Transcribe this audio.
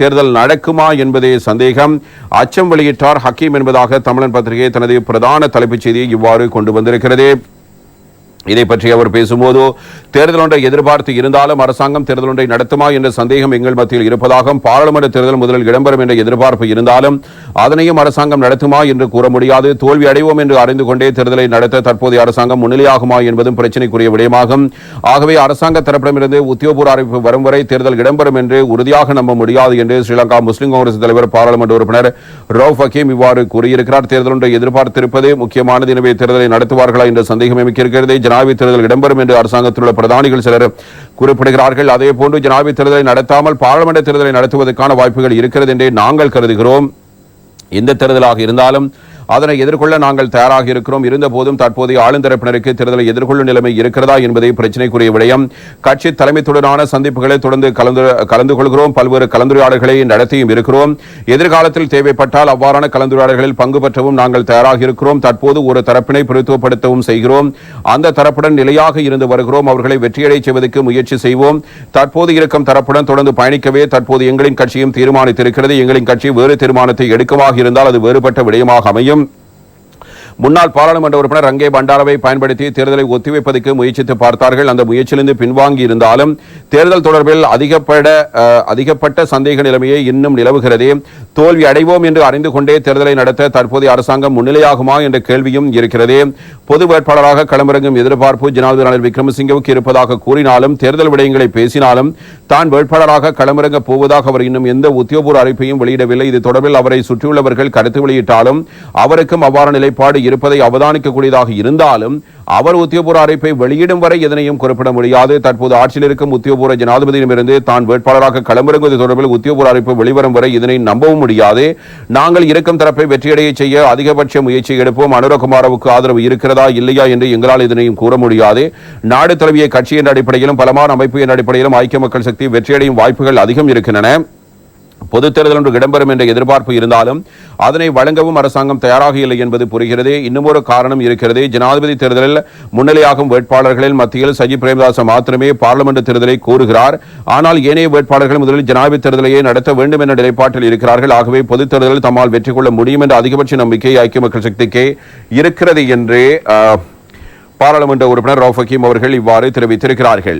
தேர்தல் நடக்குமா என்பதே சந்தேகம். அச்சம் வெளியிட்டார் ஹக்கீம் என்பதாக தமிழன் பத்திரிகை தனது பிரதான தலைப்புச் செய்தியை இவ்வாறு கொண்டு வந்திருக்கிறது. இதை பற்றி அவர் பேசும்போது தேர்தல் ஒன்றை எதிர்பார்த்து இருந்தாலும் அரசாங்கம் தேர்தல் ஒன்றை நடத்துமா என்ற சந்தேகம் எங்கள் மத்தியில் இருப்பதாகவும் பாராளுமன்ற தேர்தல் முதலில் இடம்பெறும் என்ற எதிர்பார்ப்பு இருந்தாலும் அதனையும் அரசாங்கம் நடத்துமா என்று கூற முடியாது. தோல்வி அடைவோம் என்று அறிந்து கொண்டே தேர்தலை நடத்த தற்போதைய அரசாங்கம் முன்னிலையாகுமா என்பதும் பிரச்சினைக்குரிய விடயமாகும். ஆகவே அரசாங்க தரப்பிடமிருந்து உத்தியோகபூர்வ அறிவிப்பு வரும் வரை தேர்தல் இடம்பெறும் என்று உறுதியாக நம்ப முடியாது என்று ஸ்ரீலங்கா முஸ்லிம் காங்கிரஸ் தலைவர் பாராளுமன்ற உறுப்பினர் ரவுஃப் ஹக்கீம் இவ்வாறு கூறியிருக்கிறார். தேர்தல் ஒன்றை எதிர்பார்த்திருப்பது முக்கியமானது. எனவே தேர்தலை நடத்துவார்களா என்ற சந்தேகம் இருக்கிறது. ஜனாதிபதி தேர்தல் இடம்பெறும் என்று அரசாங்கத்தில் உள்ள பிரதானிகள் சிலர் குறிப்பிடுகிறார்கள். அதே போன்று ஜனாதிபதி தேர்தலை நடத்தாமல் பாராளுமன்ற தேர்தலை நடத்துவதற்கான வாய்ப்புகள் இருக்கிறது என்றே நாங்கள் கருதுகிறோம். எந்த தேர்தலாக இருந்தாலும் அதனை எதிர்கொள்ள நாங்கள் தயாராக இருக்கிறோம். இருந்த போதும் தற்போதைய ஆளுந்தரப்பினருக்கு தேர்தலை எதிர்கொள்ளும் நிலைமை இருக்கிறதா என்பதை பிரச்சினைக்குரிய விடயம். கட்சி தலைமைத்துடனான சந்திப்புகளை தொடர்ந்து கலந்து கலந்து கொள்கிறோம் பல்வேறு கலந்துரையாடல்களை நடத்தியும் இருக்கிறோம். எதிர்காலத்தில் தேவைப்பட்டால் அவ்வாறான கலந்துரையாடல்களில் பங்கு பெற்றவும் நாங்கள் தயாராக இருக்கிறோம். தற்போது ஒரு தரப்பினை பிரதித்துவப்படுத்தவும் செய்கிறோம். அந்த தரப்புடன் நிலையாக இருந்து வருகிறோம். அவர்களை வெற்றியடை செய்வதற்கு முயற்சி செய்வோம். தற்போது இருக்கும் தரப்புடன் தொடர்ந்து பயணிக்கவே தற்போது எங்களின் கட்சியும் தீர்மானித்திருக்கிறது. எங்களின் கட்சி வேறு தீர்மானத்தை எடுக்கமாக இருந்தால் அது வேறுபட்ட விடயமாக அமையும். முன்னாள் பாராளுமன்ற உறுப்பினர் ரங்கே பண்டாரவை பயன்படுத்தி தேர்தலை ஒத்திவைப்பதற்கு முயற்சித்து பார்த்தார்கள். அந்த முயற்சியிலிருந்து பின்வாங்கி இருந்தாலும் தேர்தல் தொடர்பில் அதிகப்பட அதிகப்பட்ட சந்தேக நிலைமையே இன்னும் நிலவுகிறது. தோல்வி அடைவோம் என்று அறிந்து கொண்டே தேர்தலை நடத்த தற்போதைய அரசாங்கம் முன்னிலையாகுமா என்ற கேள்வியும் இருக்கிறது. பொது வேட்பாளராக களமிறங்கும் எதிர்பார்ப்பு ஜனாதிபதி ரணில் விக்ரமசிங்கவுக்கு இருப்பதாக கூறினாலும் தேர்தல் விடயங்களை பேசினாலும் தான் வேட்பாளராக களமிறங்க போவதாக அவர் இன்னும் எந்த உத்தியோகபூர்வ அறிப்பையும் வெளியிடவில்லை. இது தொடர்பில் அவரை சுற்றியுள்ளவர்கள் கருத்து வெளியிட்டாலும் அவருக்கும் அவ்வாறு நிலைப்பாடு இருப்பதை அவதானிக்கக்கூடியதாக இருந்தாலும் அவர் உத்தியோகபூர்வ அறிப்பை வெளியிடும் வரை எதனையும் குறிப்பிட முடியாது. தற்போது ஆட்சியில் இருக்கும் உத்தியோகபூர்வ ஜனாதிபதியிடமிருந்து தான் வேட்பாளராக களமிறங்குவது தொடர்பில் உத்தியோகபூர்வ அறிவிப்பு வெளிவரும் வரை இதனை நம்பவும் முடியாது. நாங்கள் இருக்கும் தரப்பை வெற்றியடைய செய்ய அதிகபட்ச முயற்சி எடுப்போம். அனுரகுமாரவுக்கு ஆதரவு இருக்கிறதா இல்லையா என்று எங்களால் இதனையும் கூற முடியாது. நாடு தழுவிய கட்சி என்ற அடிப்படையிலும் பலமான அமைப்பு என்ற அடிப்படையிலும் ஐக்கிய மக்கள் சக்தி வெற்றியடையும் வாய்ப்புகள் அதிகம் இருக்கின்றன. பொது தேர்தல் ஒன்று இடம்பெறும் என்ற எதிர்பார்ப்பு இருந்தாலும் அதனை வழங்கவும் அரசாங்கம் தயாராக இல்லை என்பது புரிகிறது. இன்னும் ஒரு காரணம் இருக்கிறது. ஜனாதிபதி தேர்தலில் முன்னிலையாகும் வேட்பாளர்களில் மத்தியில் சஜி பிரேமதாச மாத்திரமே பார்லிமெண்ட் தேர்தலை கூறுகிறார் ஆனால் ஏனைய வேட்பாளர்கள் முதலில் ஜனாதிபதி தேர்தலையே நடத்த வேண்டும் என்ற நிலைப்பாட்டில் இருக்கிறார்கள். ஆகவே பொது தேர்தலில் தம்மால் வெற்றி கொள்ள முடியும் என்ற அதிகபட்ச நம்பிக்கை ஐக்கிய மக்கள் சக்திக்கு இருக்கிறது என்று பாராளுமன்ற உறுப்பினர் ரவுஃப் அவர்கள் இவ்வாறு தெரிவித்திருக்கிறார்கள்.